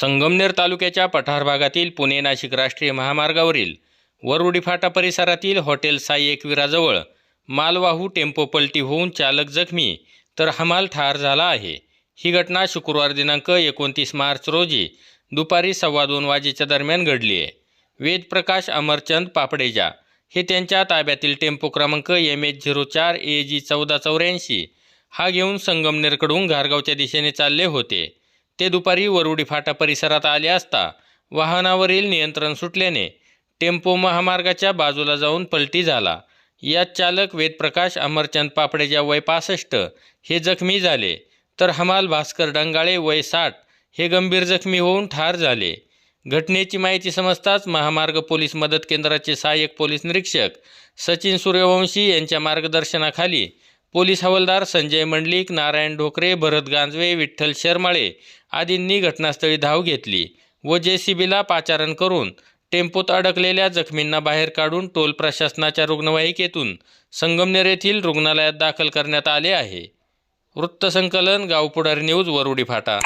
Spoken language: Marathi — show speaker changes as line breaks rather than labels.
संगमनेर तालुक्याच्या पठार भागातील पुणे नाशिक राष्ट्रीय महामार्गावरील वरुडी फाटा परिसरातील हॉटेल साई एकविराजवळ मालवाहू टेम्पो पलटी होऊन चालक जखमी तर हमाल ठार झाला आहे. ही घटना शुक्रवार दिनांक एकोणतीस मार्च रोजी दुपारी सव्वा दोन वाजेच्या दरम्यान घडली आहे. वेदप्रकाश अमरचंद पापडेजा हे त्यांच्या ताब्यातील टेम्पो क्रमांक एम एच झिरो चार ए जी चौदा चौऱ्याऐंशी हा घेऊन संगमनेरकडून घारगावच्या दिशेने चालले होते. ते दुपारी वरुडी फाटा परिसरात आले असता वाहनावरील नियंत्रण सुटल्याने टेम्पो महामार्गाच्या बाजूला जाऊन पलटी झाला. यात चालक वेदप्रकाश अमरचंद पापडेच्या वय पासष्ट हे जखमी झाले. तर हमाल भास्कर डंगाळे वय साठ हे गंभीर जखमी होऊन ठार झाले. घटनेची माहिती समजताच महामार्ग पोलीस मदत केंद्राचे सहाय्यक पोलीस निरीक्षक सचिन सूर्यवंशी यांच्या मार्गदर्शनाखाली पोलीस हवालदार संजय मंडलिक नारायण ढोकरे भरत गांजवे विठ्ठल शर्माळे आदींनी घटनास्थळी धाव घेतली व जे सी बीला पाचारण करून टेम्पोत अडकलेल्या जखमींना बाहेर काढून टोल प्रशासनाच्या रुग्णवाहिकेतून संगमनेर येथील रुग्णालयात दाखल करण्यात आले आहे. वृत्तसंकलन गावपुढारी न्यूज वरुडी फाटा.